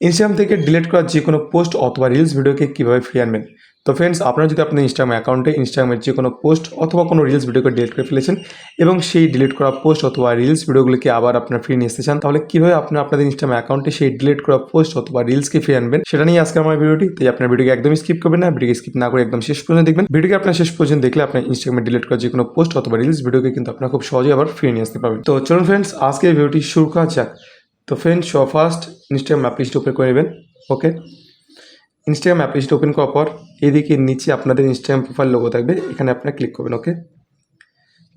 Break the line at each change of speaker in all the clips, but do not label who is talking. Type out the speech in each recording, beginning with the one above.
Instagram থেকে delete করা যে কোনো পোস্ট অথবা রিলস ভিডিওকে কীভাবে ফিরিয়ে আনবেন? তো ফ্রেন্ডস আপনারা যদি আপনার ইনস্টাগ্রাম অ্যাকাউন্টে ইনস্টাগ্রামের যে কোনো পোস্ট অথবা কোনো রিলস ভিডিওকে ডিলিট করে ফেলেছেন এবং সেই ডিলিট করা পোস্ট অথবা রিলস ভিডিওগুলিকে আবার আপনার ফিরিয়ে নিয়ে আসতে চান, তাহলে কীভাবে আপনার আপনাদের ইনস্টাগ্রাম অ্যাকাউন্টে সেই ডিলিট করা পোস্ট অথবা রিলসকে ফিরিয়ে আনবেন? সেটা নিয়ে আজকে আমার ভিডিওটি তাই আপনার ভিডিওকে একদমই স্কিপ করবেন না ভিডিওকে স্কিপ না করে একদম শেষ পর্যন্ত দেখবেন। ভিডিওকে আপনার শেষ পর্যন্ত দেখলে আপনার ইনস্টাগ্রামে ডিলিট করা যে কোনো পোস্ট অথবা রিলস ভিডিওকে কিন্তু আপনার খুব সহজেই আবার ফিরিয়ে নিয়ে আসতে পারবেন। তো চলুন ফ্রেন্ডস আজকে ভিডিওটি শুরু করা যাক। তো friend friends first Instagram application open করে নেবেন ওকে ইনস্টাগ্রাম অ্যাপ্লিকেশন ওপেন করার পর, এদিকে নিচে আপনাদের ইনস্টাগ্রাম প্রোফাইল লোগো থাকবে, এখানে আপনারা ক্লিক করবেন ওকে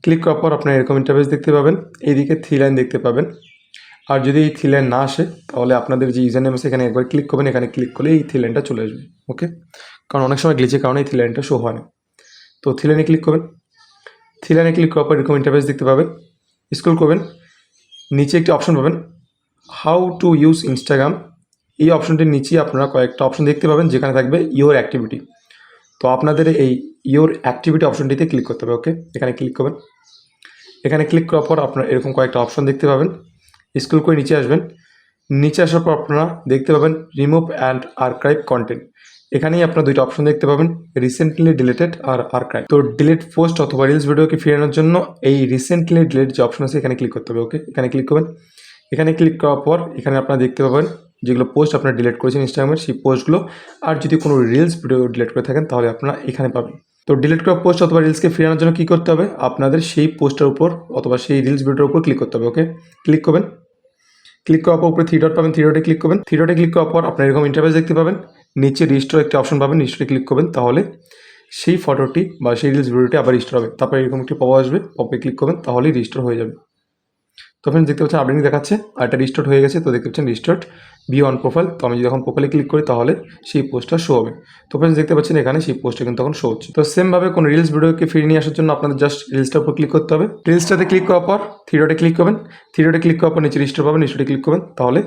ক্লিক করার পর আপনার এরকম ইন্টারভেস দেখতে পাবেন এইদিকে থ্রি লাইন দেখতে পাবেন। আর যদি এই থ্রি লাইন না আসে, তাহলে আপনাদের যে ইউজার নেম আছে, এখানে একবার ক্লিক করবেন, এখানে ক্লিক করলে এই থ্রি লাইনটা চলে আসবে ওকে কারণ অনেক সময় গ্লিচের কারণে এই থ্রি লাইনটা শো হয় না। তো থ্রি লাইনে ক্লিক করবেন। থ্রি লাইনে ক্লিক করার পর এরকম ইন্টারভেস দেখতে পাবেন। স্ক্রল করবেন। নিচে একটি অপশন পাবেন হাউ টু ইউজ ইনস্টাগ্রাম এই অপশনটির নিচে আপনারা কয়েকটা অপশন দেখতে পাবেন, যেখানে থাকবে ইওর অ্যাক্টিভিটি তো আপনাদের এই ইওর অ্যাক্টিভিটি অপশনটিতে ক্লিক করতে হবে ওকে এখানে ক্লিক করবেন। এখানে ক্লিক করার পর আপনারা এরকম কয়েকটা অপশন দেখতে পাবেন। স্ক্রল করে নিচে আসবেন। নিচে আসার পর আপনারা দেখতে পাবেন রিমুভ অ্যান্ড আর্কাইভ কন্টেন্ট এখানেই আপনারা দুইটা অপশন দেখতে পাবেন রিসেন্টলি ডিলেটেড আর আর্কাইভ তো ডিলিট পোস্ট অথবা রিলস ভিডিওকে ফেরানোর জন্য এই রিসেন্টলি ডিলিট যে অপশন আছে, এখানে ক্লিক করতে হবে ওকে এখানে ক্লিক করবেন। এখানে ক্লিক করার পর এখানে আপনারা দেখতে পাবেন যেগুলো পোস্ট আপনারা ডিলিট করেছেন ইনস্টাগ্রামের সেই পোস্টগুলো আর যদি কোনো রিলস ভিডিও ডিলিট করে থাকেন, তাহলে আপনারা এখানে পাবেন। তো ডিলিট করা পোস্ট অথবা রিলসকে ফেরানোর জন্য কী করতে হবে? আপনাদের সেই পোস্টের উপর অথবা সেই রিলস ভিডিওর উপর ক্লিক করতে হবে ওকে ক্লিক করবেন। ক্লিক করার পর উপরে থ্রি ডট পাবেন থ্রি ডটে ক্লিক করবেন। থ্রি ডটে ক্লিক করার পর আপনার এরকম ইন্টারভেস দেখতে পাবেন। নিচে রিস্টোর একটি অপশন পাবেন রিস্টোরে ক্লিক করবেন। তাহলে সেই ফটোটি বা সেই রিলস ভিডিওটি আবার রিস্টোর হবে। তারপরে এরকম একটি পপ আসবে পপে ক্লিক করবেন, তাহলেই রিস্টোর হয়ে যাবে। তো ফ্রেন্ডস দেখতে পাচ্ছেন আপডেটিং দেখাচ্ছে, আর এটা রিস্টার্ট হয়ে গেছে, তো দেখতে পাচ্ছেন রিস্টার্ট বি অন প্রোফাইল তো আমি যদি এখন প্রোফাইলে ক্লিক করি, তাহলে সেই পোস্টটা শো হবে। তো ফ্রেন্ডস দেখতে পাচ্ছেন, এখানে সেই পোস্টটা কিন্তু তখন শো হচ্ছে। তো সেমভাবে কোনো রিলস ভিডিওকে ফিরিয়ে নিয়ে আসার জন্য আপনাদের জাস্ট রিলসটার উপর ক্লিক করতে হবে। রিলসটাতে ক্লিক করার পর থ্রি ডটে ক্লিক করবেন। থ্রি ডটে ক্লিক করার পর নিচে রিস্টোর পাবেন রিস্টোরে ক্লিক করবেন। তাহলে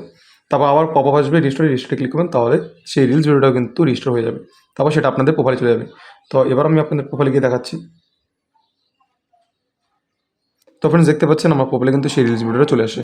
তারপর আবার পপ আপ আসবে রিস্টোরে রিস্টোরে ক্লিক করবেন, তাহলে সেই রিলস ভিডিওটাও কিন্তু রিস্টোর হয়ে যাবে। তারপর সেটা আপনাদের প্রোফাইলে চলে যাবে। তো এবার আমি আপনাদের প্রোফাইলে গিয়ে দেখাচ্ছি। তো ফ্রেন্ডস দেখতে পাচ্ছেন আমার প্রোফাইলে কিন্তু সেই রিলস ভিডিওটা চলে আসে।